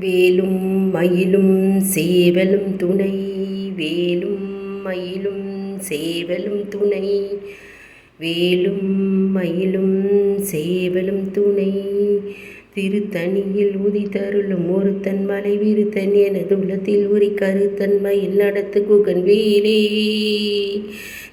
வேலும் மயிலும் சேவலும் துணை வேலும் மயிலும் சேவலும் துணை வேலும் மயிலும் சேவலும் துணை. திருத்தணியில் உதித்தருளும் ஒருத்தன் மலை விருத்தன் எனது உள்ளத்தில் உரி கருத்தன் மயில் நடத்து குகன் வேலே.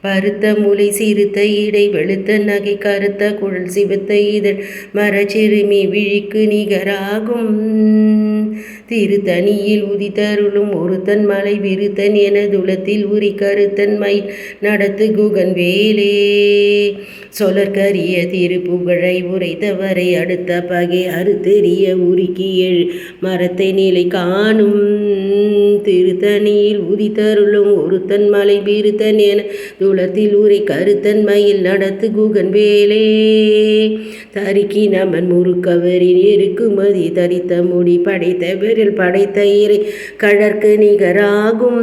பருத்த முலை சிறுத்த இடை வெளுத்த நகை கருத்த குழல் சிவத்த இதழ் மரச்சிறுமி விழிக்கு நிகராகும். திருத்தணியில் உதித்தருளும் ஒருத்தன் மலை விருத்தன் எனதுலத்தில் உரி கருத்தன் மயில் நடத்து குகன் வேலே. சொலற்கரிய திருப்புகழை உரைத்தவரை அடுத்த பகை அறுத்தெறிய உருக்கி எழு மரத்தை நிலை காணும். திருத்தணியில் உதித்தருளும் ஒருத்தன் மலை பீருத்தன் என துளத்தில் உரை கருத்தன் மயில் நடத்து குகன் வேலே. தருக்கி நமன் முறுக்கவரின் இருக்குமதி தரித்த முடி படைத்தவர் விரல் படைத்த இறை கழற்கு நிகராகும்.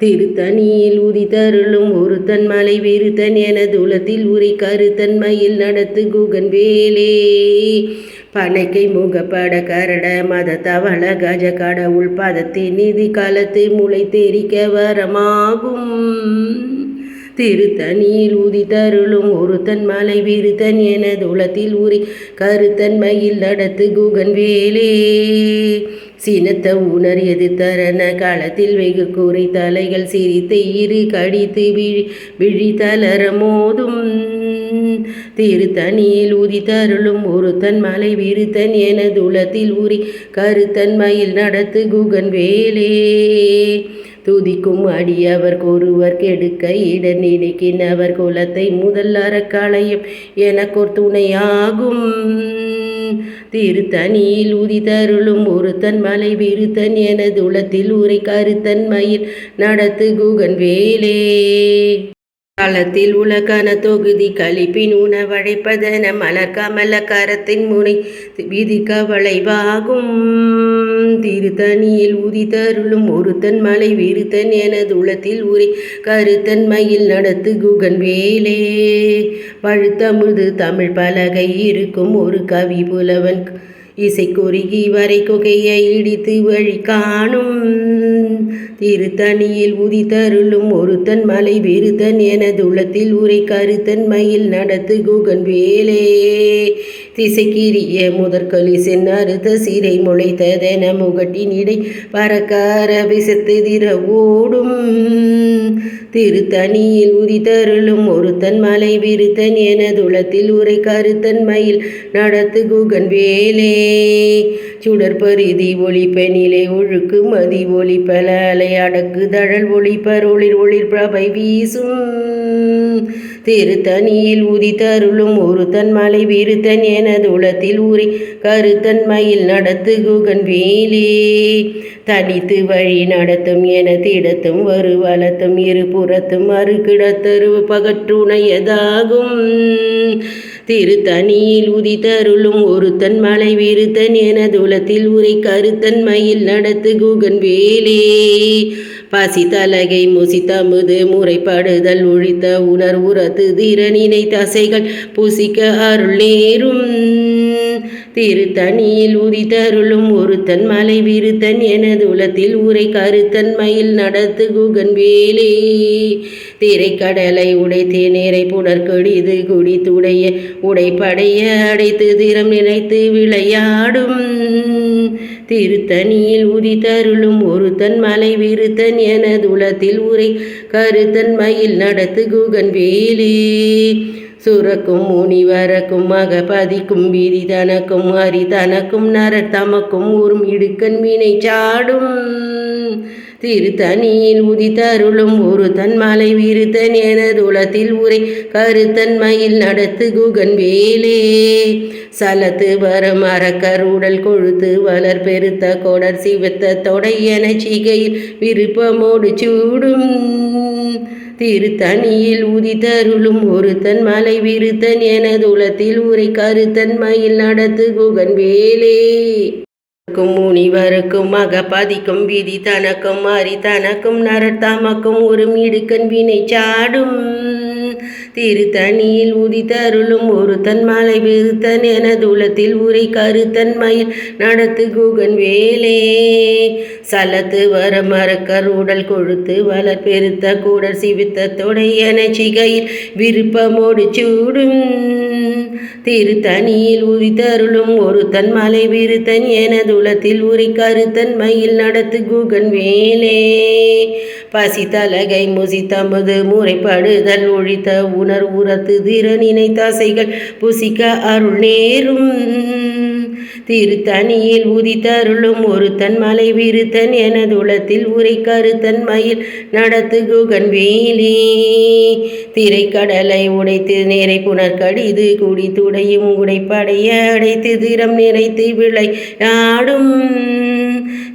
திருத்தணியில் உதித்தருளும் ஒருத்தன் மலை விருத்தன் என துளத்தில் உரை கருத்தன்மையில் நடத்து குகன் வேலே பனைக்கை முகப்பட கரட மத தவள கஜ கடவுள் பதத்தின் நிதி காலத்து முளை தெரிக்க வரமாகும். திருத்தணியில் உதித்தருளும் ஒருத்தன் மலை விருத்தன் எனது உளத்தில் உரி கருத்தன் மயில் நடத்து குகன் வேலே. சினத்த உணர் எது தரண களத்தில் வெகு கூரை தலைகள் சிரித்து இரு கடித்து விழி விழி தளர மோதும். திருத்தணியில் உதித்தருளும் ஒருத்தன் மலை விருத்தன் எனது உளத்தில் உரி கருத்தன் மயில் நடத்து குகன் வேலே. துதிக்கும் அடியவர் கூறுவர் கெடுக்க இடர் நினைக்கினவர் குலத்தை முதல் அறக்களையும் எனக்கொரு துணையாகும். திருத்தனியில் உதிதருளும் ஒருத்தன் மலை விருத்தன் எனது உளத்தில் உரை கருத்தன் மயில் நடத்து குகன் வேலே. களத்தில் உலகன தொகுதி கழிப்பின் உணவழைப்பதன மலர் கமல கரத்தின் முனை விதிக்க வளைவாகும். திருத்தணியில் உதித்தருளும் ஒருத்தன் மலை விருத்தன் எனது உளத்தில் உரை கருத்தன் மயில் நடத்து குகன் வேலே. பழுத்தமுது தமிழ் பலகை இருக்கும் ஒரு கவி புலவன் இசை குறுகி வரை குகையை இடித்து வழி காணும். திருத்தணியில் உதித்தருளும் ஒருத்தன் மலை விருத்தன் எனது உளத்தில் உரை கருத்தன் மயில் நடத்து குகன் வேலே. திசைக்கிரிய முதற்கொலி சென்னறுத்த சிறை முளைத்ததென முகட்டினிடை பறக்கார விசத்து திர ஓடும் திருத்தணியில் உதித்தருளும் ஒருத்தன் மலை விருத்தன் எனதுளத்தில் உரை கருத்தன் மயில் நடத்து குகன் வேலே. சுடற்பரிதி ஒளிப்பெனிலே ஒழுக்கு மதி ஒளிப்பல அலை அடக்கு தழல் ஒளிப்பர் ஒளிர் ஒளிர் பிரபை வீசும். திருத்தணியில் உதித்தருளும் ஒருத்தன் மலை விருத்தன் எனது உளத்தில் ஊறி கருத்தன் மயில் நடத்து குகன் வேலே. தனித்து வழி நடத்தும் என திடத்தும் வருவலத்தும் இருபுறத்தும் அருகிடத்தரு பகற்றுணையதாகும் திருத்தணியில் உதித்தருளும் ஒருத்தன் மலை விருத்தன் எனதுலத்தில் உரை கருத்தன் மயில் நடத்து குகன் வேலே. பசி தலகை முசித்தமுது முறைப்படுதல் ஒழித்த உணர் உரத்து திறனினை தசைகள் புசிக்க அருள் நேரும். திருத்தணியில் உதித்தருளும் ஒருத்தன் மலை விருத்தன் எனது உலத்தில் உரை கருத்தன் மயில் நடத்து குகன் வேலே. திரைக்கடலை உடைத்து நேரை புனர்கொடிது குடித்துடைய உடைப்படைய அடைத்து திறம் நினைத்து விளையாடும். திருத்தணியில் உதித்தருளும் ஒருத்தன் மலை விருத்தன் எனது உலத்தில் உரை கருத்தன் மயில் நடத்து குகன் வேலே. சுரக்கும் முனிவரக்கும் மகபதிக்கும் விதி தனக்கும் ஹரி தனக்கும் நரர் தமக்கும் ஊரும் இடுக்கன் வினை சாடும். திருத்தனியில் உதித்தருளும் ஒரு தன் மலை விருத்தன் எனது உலத்தில் உரை கருத்தன்மையில் நடத்து குகன் வேலே. சலத்து வர மரக்கருடல் கொழுத்து வளர் பெருத்த கொடர் சிவத்த தொடையன சிகையில் விருப்பமோடு சூடும். திருத்தணியில் உதித்தருளும் ஒருத்தன் மலை விருத்தன் எனதுலத்தில் உரை கருத்தன் மயில் நடத்து குகன் வேலே. க்கும் முனிவருக்கும் மகபதிக்கும் விதி தனக்கும் அரி தனக்கும் நரத்தாமக்கும் ஒரு மிடுக்கன் வினை சாடும். திருத்தணியில் உதித்தருளும் ஒருத்தன் மலை விருத்தன் எனதுலத்தில் உரை கருத்தன் மயில் நடத்து குகன் வேலே. சலத்து வர மறக்கர் உடல் கொழுத்து வளர் பெருத்த கூடல் சிவித்த தொடையன சிகையில் விருப்பமோடு சூடும். திருத்தணியில் ஒரு ஒருத்தன் மலை விருத்தன் எனதுலத்தில் உரை கருத்தன் மயில் நடத்து குகன் வேலே பசி தலகை முசி தமது முறைப்படுதல் ஒழித்த உணர் உரத்து திற நினைத்தாசைகள் புசிக்க அருள் நேரும். திருத்தணியில் உதித்தருளும் ஒருத்தன் மலை விருத்தன் எனதுளத்தில் உரை கருத்தன் மயில் நடத்து குகன் வேலே திரைக்கடலை உடைத்து நேரை புனர்கடிது குடித்துட உடையும் உடைப்படைய அடைத்து திறம் நிறைத்து விளையாடும்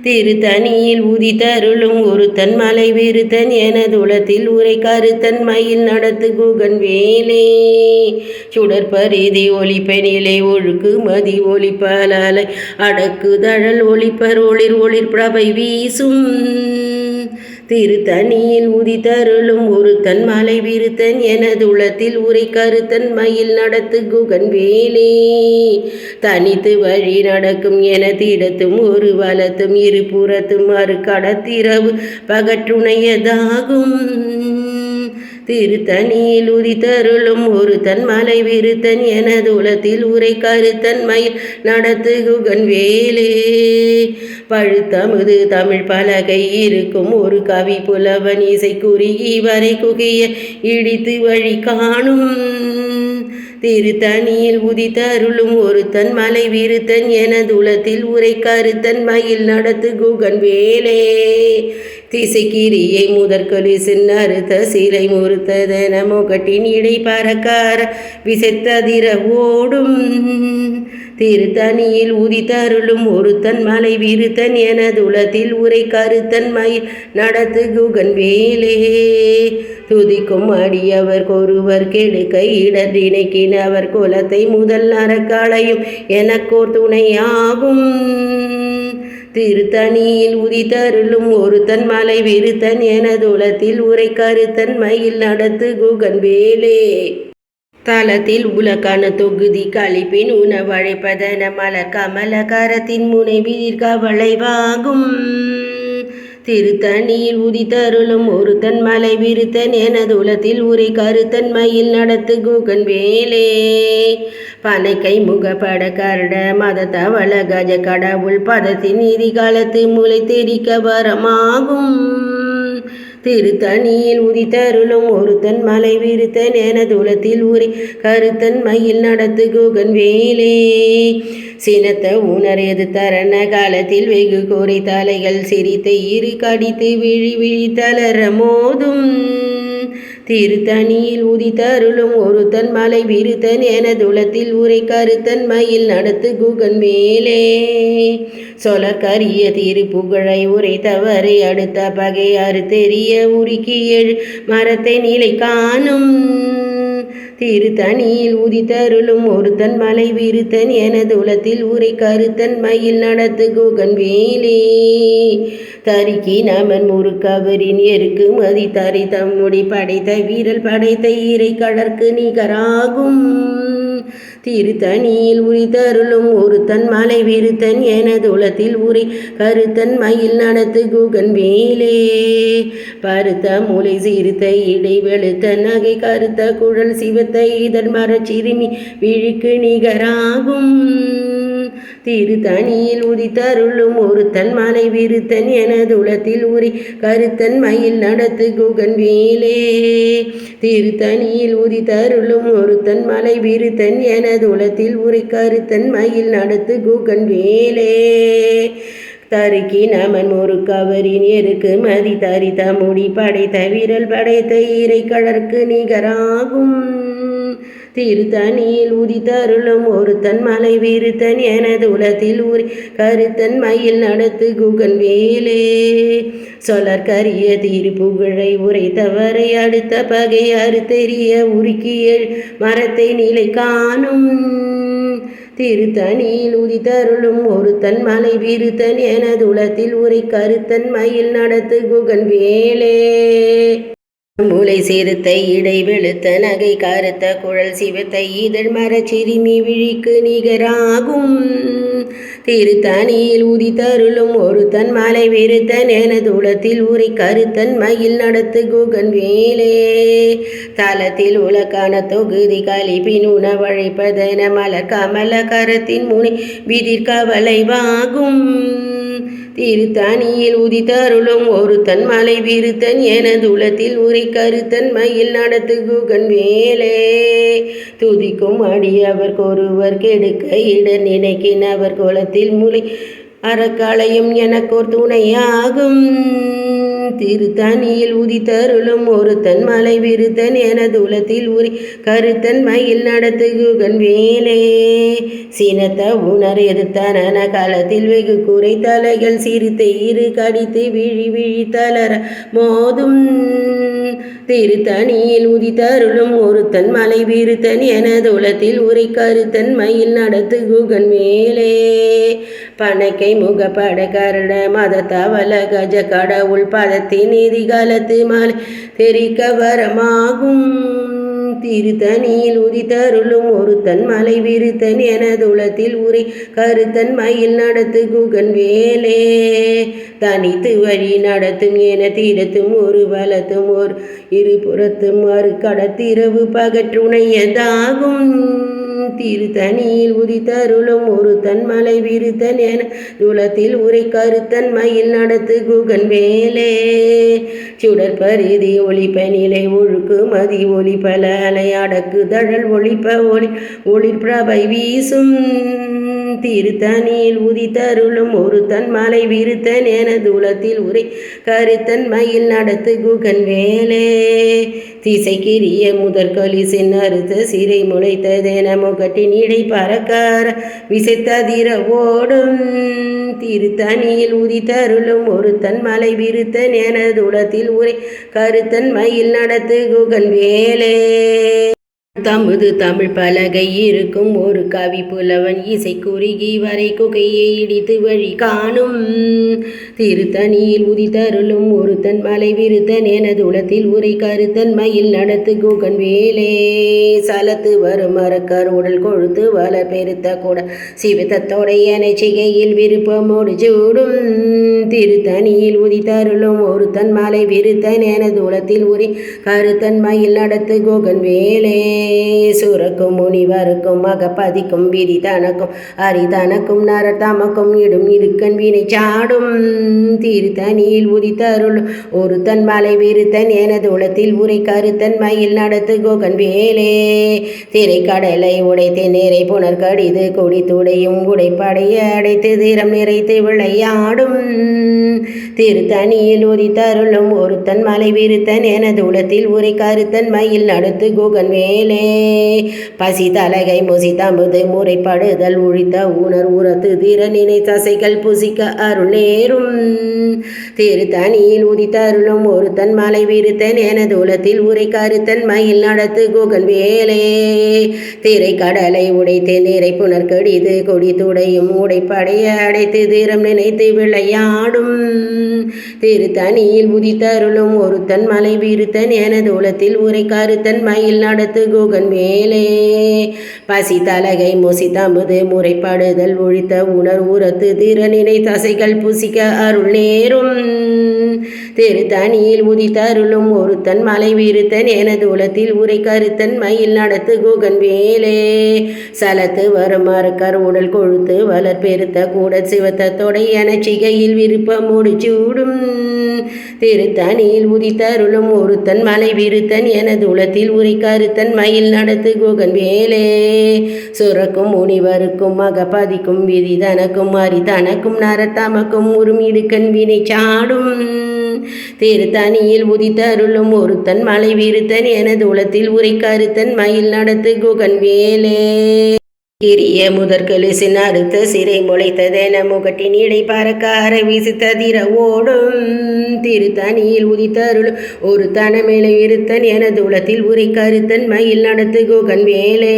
திருத்தணியில் உதித்தருளும் ஒருத்தன் மலை விருத்தன் எனதுளத்தில் உரை கருத்தன் மயில் நடத்து குகன் வேலே. சுடற்பரிதி ஒளிப்பெனிலை ஒழுக்கு மதி ஒளிப்பலாலை அடக்கு தழல் ஒளிப்பர் ஒளிர் ஒளிர் பிரபை வீசும். திருத்தணியில் உதித்தருளும் ஒருத்தன் மலை விருத்தன் எனதுளத்தில் உரை கருத்தன் மயில் நடத்து குகன் வேலே தனித்து வழி நடக்கும் என திடத்தும் ஒரு வலத்தும் இருபுறத்தும் மறு கடத்திரவு பகற்றுணையதாகும். திருத்தணியில் உதித்தருளும் ஒரு தன் மலை விருத்தன் எனது உலத்தில் உரை கருத்தன் மயில் நடத்து குகன் வேலே. பழுத்தமுது தமிழ் பலகை இருக்கும் ஒரு கவி புலவன் இசை குறுகி வரை குகைய இடித்து வழி காணும். திருத்தணியில் உதித்தருளும் ஒருத்தன் மலை விருத்தன் எனதுலத்தில் உரை கருத்தன் மயில் நடத்து குகன் வேலே. திசைக்கிரியை முதற்கொலி சின்னறுத்த சிலை முறுத்ததென முகட்டின் இடை பறக்கார விசைத்ததிர ஓடும். திருத்தணியில் உதித்தருளும் ஒருத்தன் மலை விருத்தன் எனதுலத்தில் உரை கருத்தன் மயில் நடத்து குகன் வேலே. துதிக்கும் அடியவர் கொருவர் கெடுக்க இடர் நினைக்கினவர் குலத்தை முதல் நரக்காளையும் எனக்கோர் துணையாகும். திருத்தணியில் உதித்தருளும் ஒருத்தன் மலை விருத்தன் எனதுலத்தில் உரை கருத்தன் மயில் நடத்து குகன் வேலே. தலத்தில் உலகான தொகுதி கழிப்பின் உணவழைப்பதன மலர் கமல கரத்தின் முனை கவலை வாங்கும். திருத்தணியில் உதித்தருளும் ஒருத்தன் மலை விருத்தன் எனதுலத்தில் உரை கருத்தன்மையில் நடத்து கூகன் வேலே. பனைக்கை முகப்பட கரட மத தவள கஜ கடவுள் பதத்தின் நிதி காலத்து முளை தெரிக்க வரமாகும். திருத்தணியில் உதித்தருளும் ஒருத்தன் மலை விருத்தன் எனதுலத்தில் உரி கருத்தன் மயில் நடத்து குகன் வேலே. சினத்த உணரது தரண காலத்தில் வெகு கோரை தலைகள் சிரித்த இரு கடித்து விழி விழி தளர மோதும். திருத்தணியில் உதித்தருளும் ஒருத்தன் மலை விருத்தன் எனதுலத்தில் உரை கருத்தன் மயில் நடத்து குகன் மேலே. சொலக்கரிய திருப்புகழை உரை தவறை அடுத்த பகை அறுத்தெறிய உருக்கி எழு மரத்தை நிலை காணும். திருத்தணியில் உதித்தருளும் ஒருத்தன் மலை விருத்தன் எனது உலத்தில் உரை கருத்தன் மயில் நடத்து குகன் வேலே. தருக்கி நமன் முறுக்கவரின் எருக்கு மதி தரி தம்முடி படைத்த வீரல் படைத்த இறை கடற்கு நிகராகும். திருத்தணியில் உரித்தருளும் ஒருத்தன் மலை விருத்தன் எனது உலத்தில் உரி கருத்தன் மயில் நடத்து குகன் வேலே பருத்த மூளை சிறுத்த இடை வெளுத்த நகை கருத்த குழல் சிவத்த இதன் மரச்சிறுமி விழிக்கு நிகராகும். திருத்தணியில் உதித்தருளும் ஒருத்தன் மலை விருத்தன் எனது உளத்தில் உரி கருத்தன் மயில் நடத்து குகன் வேலே. திருத்தணியில் உதித்தருளும் ஒருத்தன் மலை விருத்தன் எனது உளத்தில் உரி கருத்தன் மயில் நடத்து குகன் வேலே. தருக்கி நமன் ஒரு கவரின் எருக்கு மதி தரித்த முடி படைத்த விரல் படைத்த இறை கடற்கு நிகராகும். திருத்தணியில் உதித்தருளும் ஒருத்தன் மலை விருத்தன் எனது உலத்தில் ஊறி கருத்தன் மயில் நடத்து குகன் வேலே சொலற்கரிய திருப்புகழை உரைத்தவரை அடுத்த பகை அறுத்தெறிய உருக்கிய மரத்தை நிலை காணும். திருத்தணியில் உதித்தருளும் ஒருத்தன் மலை விருத்தன் எனது உலத்தில் உரை கருத்தன் மயில் நடத்து குகன் வேலே மூளை சிறுத்தை இடை வெளுத்த நகை கருத்த குழல் சிவத்தை இதழ் மரச்சிறுமி விழிக்கு நிகராகும். திருத்தணியில் உதித்தருளும் ஒருத்தன் மலை வெறுத்தன் எனது உலத்தில் உரை கருத்தன் மயில் நடத்து குகன் வேலே தலத்தில் உலக்கான தொகுதி கழிப்பின் உணவழைப்பதென மல கமல கரத்தின் முனை விதிர்கவலை வாகும். திருத்தணியில் உதித்தருளும் ஒருத்தன் மலை விருத்தன் எனது உலத்தில் உரை கருத்தன் மயில் நடத்து குகன் வேலே துதிக்கும் அடியவர் கொருவர் கெடுக்க இட நினைக்கின் அவர் குலத்தில் முளை அறக்களையும் எனக்கோர் துணையாகும். திருத்தணியில் உதித்தருளும் ஒருத்தன் மலை விருத்தன் எனது உலத்தில் உரி கருத்தன் மயில் நடத்துகுகன் வேலே. சினத்த உணர் எதிர்த்தன களத்தில் வெகு குறை தலைகள் சிரித்து இரு கடித்து விழி விழி தளர மோதும். திருத்தணியில் உதித்தருளும் ஒருத்தன் மலை விருத்தன் எனது உலத்தில் உரை கருத்தன் மயில் நடத்து குகன் மேலே பனைக்கை முகப்பட கருட மத தவல கஜ கடவுள் பதத்தின் நீதி காலத்து மலை தெரிக்க வரமாகும். திருத்தனியில் உதித்தருளும் ஒருத்தன் மலை விருத்தன் எனதுளத்தில் உரை கருத்தன் மயில் நடத்து குகன் வேலே. தனித்து வழி நடத்தும் என தீரத்தும் ஒரு வலத்தும் ஒரு இருபுறத்தும் மறு கடத்திரவு பகற்றுணையதாகும். திருத்தனியில் உதித்தருளும் ஒரு தன் மலை விருத்தன் என துலத்தில் உரை கருத்தன் மயில் நடத்து குகன் வேலே. சுடற்பரிதி ஒளிப்ப நிலை ஒழுக்கு மதி ஒளி பல தலையாட குதழல் ஒளிப்ப ஒளி ஒளிர்பிரபை வீசும். திருத்தணியில் உதித்தருளும் ஒரு தன் மலை விருத்தன் என துலத்தில் உரை கருத்தன் மயில் நடத்து குகன் வேலே திசைக்கிரிய முதற்கொலி சென்னறுத்த சிறை முளைத்ததென முகட்டின் இடை பறக்கார விசைத்ததிர ஓடும். திருத்தணியில் உதித்தருளும் தன் மலை விருத்தன் எனது உலத்தில் உரை கருத்தன் மயில் நடத்து குகன் வேலே தமுது தமிழ் பலகை இருக்கும் ஒரு கவி புலவன் இசை குறுகி வரை குகையை இடித்து வழி காணும். திருத்தணியில் உதித்தருளும் ஒருத்தன் மலை விருத்தன் எனது உலத்தில் உரை கருத்தன் மயில் நடத்து குகன் வேலே. சலத்து வரும் மரக்கர் உடல் கொழுத்து வள பெருத்த கூட சிவத்தத்தோடைய சிகையில் விருப்பமோடு சூடும். திருத்தணியில் உதித்தருளும் ஒருத்தன் மலை விருத்தன் எனது உலத்தில் உரை கருத்தன் மயில் நடத்து குகன் வேலே. சுரக்கும் முனிவருக்கும் மகப்பதிக்கும் விதி தனக்கும் அரிதனக்கும் நர தமக்கும் இடும் இடுக்கன் வினை சாடும். திருத்தனியில் உதித்தருள் ஒருத்தன் மலை விருத்தன் எனது உளத்தில் உரை கருத்தன் மயில் நடத்து கோகன் வேலே. திரைக்கடலை உடைத்து நேரை புனர் கடிது கொடி துடையும் உடைப்படைய அடைத்து தீரம் நிறைத்து விளையாடும். திருத்தணியில் உதித்தருளும் ஒருத்தன் மலை விருத்தன் எனது உளத்தில் உரை கருத்தன் மயில் நடத்து கோகன் வேலே. பசி தலகை முசி தமுது முறைப்படுதல் உழித்த உணர் உரத்து திறனினை தசைகள் புசிக்க அருள் நேரும். திருத்தணியில் உதித்தருளும் ஒருத்தன் மலை விருத்தன் எனது உலத்தில் உரை கருத்தன் மயில் நடத்து குகன் வேலே. திரை கடலை உடைத்து நிறை புனர்கடிது கொடி துடையும் உடைப்படைய அடைத்து தீரம் நினைத்து விளையாடும். திருத்தணியில் உதித்தருளும் ஒருத்தன் மலை விருத்தன் எனது உலத்தில் உரை கருத்தன் மயில் நடத்து முருகன் மேலே. பசி தலகை மொசி தம்புது முறைப்படுதல் ஒழித்த உணர் உரத்து திறனினை தசைகள் புசிக்க அருள் நேரும். திருத்தணியில் உதித்தருளும் ஒருத்தன் மலை விருத்தன் எனது உலத்தில் உரை கருத்தன் மயில் நடத்து குகன் வேலே. சலத்து வரும் மறுக்கர் உடல் கொழுத்து வளர் பெருத்த கூட சிவத்தத்தோட என சிகையில் விருப்பம் முடிச்சூடும் திருத்தணியில் உதித்தருளும் ஒருத்தன் மலை விருத்தன் எனது உளத்தில் உரை கருத்தன் மயில் நடத்து குகன் வேலே. சுரக்கும் முனிவருக்கும் மகபதிக்கும் விதி தனக்கும் அரி தனக்கும் நரத்தமக்கும் உருமிடுக்கண் வினை சாடும். திருத்தணியில் உதித்தருளும் ஒருத்தன் மலை விருத்தன் எனது உளத்தில் உரை கருத்தன் மயில் நடத்து குகன் வேலே. கிரிய முதற்கெழுசின் சின்னறுத்த சிறை முளைத்ததென முகட்டின் இடை பறக்கார வீசி ததிர ஓடும் திருத்தணியில் உதித்தருளும் ஒரு தனமேலை இருத்தன் எனது உளத்தில் உரை கருத்தன் மயில் நடத்து குகன் வேலே.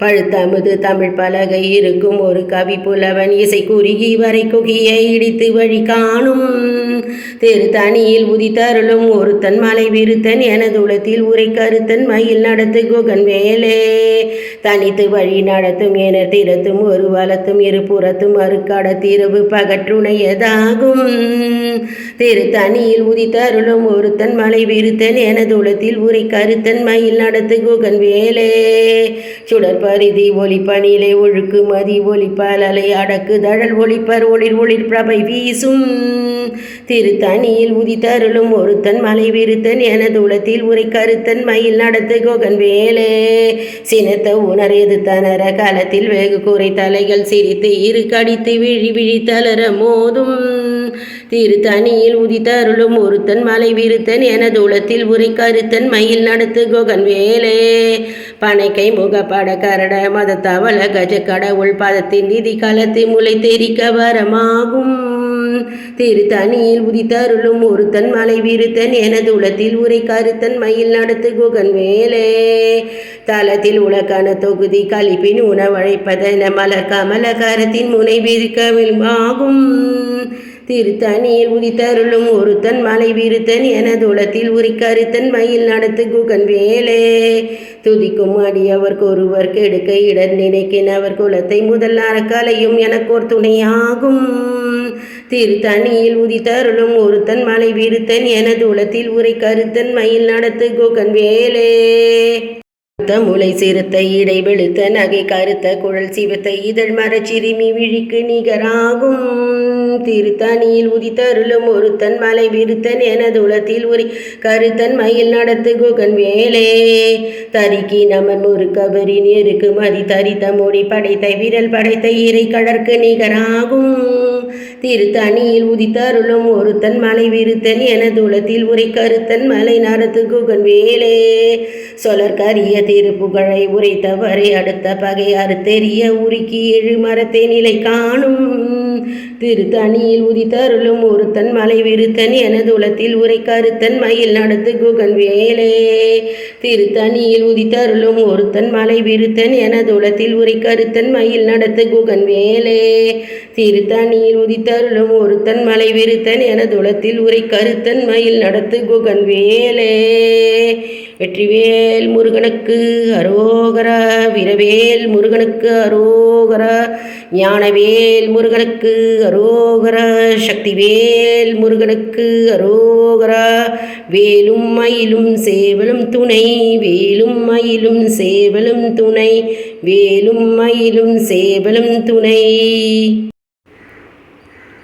பழுத்தமுது தமிழ் பலகை இருக்கும் ஒரு கவி புலவன் இசை குறுகி வரை குகியை இடித்து வழி காணும் திருத்தணியில் உதித்தருளும் ஒருத்தன் மலை விருத்தன் எனது உளத்தில் உரை கருத்தன் மயில் நடத்து குகன் வேலே தனித்து வழி நடத்தும் என திறத்தும் ஒரு வளத்தும் இருபுறத்தும் அறுக்காட தீரவு பகற்றுணையதாகும். திருத்தணியில் உதித்தருளும் ஒருத்தன் மலை விருத்தன் எனது உளத்தில் உரை கருத்தன் மயில் நடத்து குகன் வேலே சுடற்பரிதி ஒளிப்பணிலே ஒழுக்கு மதி ஒளிப்பால் அலை அடக்கு தழல் ஒளிப்பர் ஒளிர் ஒளிர் பிரபை வீசும். தனியில் உதித்தருளும் ஒருத்தன் மலை விருத்தன் எனது உளத்தில் உரை கருத்தன் மயில் நடத்து கோகன் வேலே. சினத்த உணரது தனர காலத்தில் வெகு குறை தலைகள் சிரித்து இரு கடித்து விழி விழி தளர மோதும். திருத்தணியில் உதித்தருளும் ஒருத்தன் மலை விருத்தன் எனது உளத்தில் உரை கருத்தன் மயில் நடத்து கோகன் வேலே. பனைக்கை முகப்பட கரட மத தவள கஜ கடவுள் பதத்தின் நிதி களத்து முளை தெரிக்க வரமாகும். திருத்தணியில் உதித்தருளும் ஒருத்தன் மலை விருத்தன் எனது உளத்தில் உரை கருத்தன் மயில் நடத்து குகன் வேலே தளத்தில் உலக்கான தொகுதி கழிப்பின் உணவழைப்பதென மலர் கமலகரத்தின் முனை விரிக்கவில்மாகும் திருத்தணியில் உதித்தருளும் ஒருத்தன் மலை விருத்தன் எனது உளத்தில் உரி கருத்தன் மயில் நடத்து குகன் வேலே துதிக்கும் அடியவர்க்கு ஒருவர் கெடுக்க இடர் நினைக்கின் அவர் குலத்தை முதல் அறக்கலையும் எனக்கோர் துணையாகும். திருத்தணியில் உதித்தருளும் ஒருத்தன் மலை விருத்தன் எனது உளத்தில் உரை கருத்தன் மயில் நடத்து கோகன் வேலே. முளை சிறுத்த இடை வெளுத்த நகை கருத்த குழல் சிவத்த இதழ் மரச்சிறுமி விழிக்கு நிகராகும். திருத்தணியில் உதித்தருளும் ஒருத்தன் மலை விருத்தன் எனது உளத்தில் உரி கருத்தன் மயில் நடத்து குகன் வேலே. தரிக்கி நமன் ஒரு கபரின் எருக்கு மதி தரித்த மொழி படைத்த விரல் படைத்த இறை கடற்கு நிகராகும். திருத்தணியில் உதித்தருளும் ஒருத்தன் மலை விருத்தன் எனது உளத்தில் உரை கருத்தன் மலை நடத்து குகன் வேலே சொலற்கரிய திருப்புகழை உரைத்தவரை அடுத்த பகை அறுத்தெறிய உருக்கி எழு மரத்தை நிலை காணும். திருத்தணியில் உதித்தருளும் ஒருத்தன் மலை விருத்தன் எனது உளத்தில் உரை கருத்தன் மயில் நடத்து குகன் வேலே திருத்தணியில் உதித்தருளும் ஒருத்தன் மலை விருத்தன் எனது உளத்தில் உரை கருத்தன் மயில் நடத்து குகன் வேலே திருத்தணியில் உதித்தருளும் ஒருத்தன் மலை விருத்தன் என துளத்தில் உரை கருத்தன் மயில் நடத்து குகன் வேலே. வெற்றிவேல் முருகனுக்கு அரோகரா வீரவேல் முருகனுக்கு அரோகரா ஞானவேல் முருகனுக்கு அரோகரா சக்திவேல் முருகனுக்கு அரோகரா. வேலும் மயிலும் சேவலும் துணை வேலும் மயிலும் சேவலும் துணை வேலும் மயிலும் சேவலும் துணை.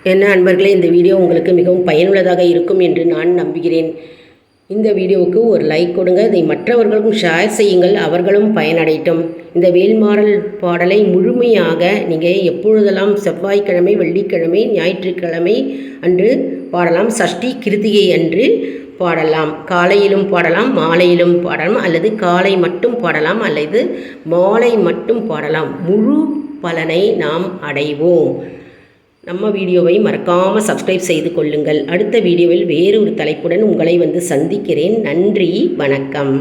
என்ன அன்பர்களே இந்த வீடியோ உங்களுக்கு மிகவும் பயனுள்ளதாக இருக்கும் என்று நான் நம்புகிறேன். இந்த வீடியோவுக்கு ஒரு லைக் கொடுங்க. இதை மற்றவர்களுக்கும் ஷேர் செய்யுங்கள். அவர்களும் பயனடையட்டும். இந்த வேல்மாறல் பாடலை முழுமையாக நீங்கள் எப்பொழுதெல்லாம் செவ்வாய்க்கிழமை வெள்ளிக்கிழமை ஞாயிற்றுக்கிழமை அன்று பாடலாம் சஷ்டி கிருத்திகை அன்று பாடலாம். காலையிலும் பாடலாம் மாலையிலும் பாடலாம் அல்லது காலை மட்டும் பாடலாம் அல்லது மாலை மட்டும் பாடலாம். முழு பலனை நாம் அடைவோம். நம்ம வீடியோவை மறக்காமல் சப்ஸ்கிரைப் செய்து கொள்ளுங்கள். அடுத்த வீடியோவில் வேறு ஒரு தலைப்புடன் உங்களை வந்து சந்திக்கிறேன். நன்றி வணக்கம்.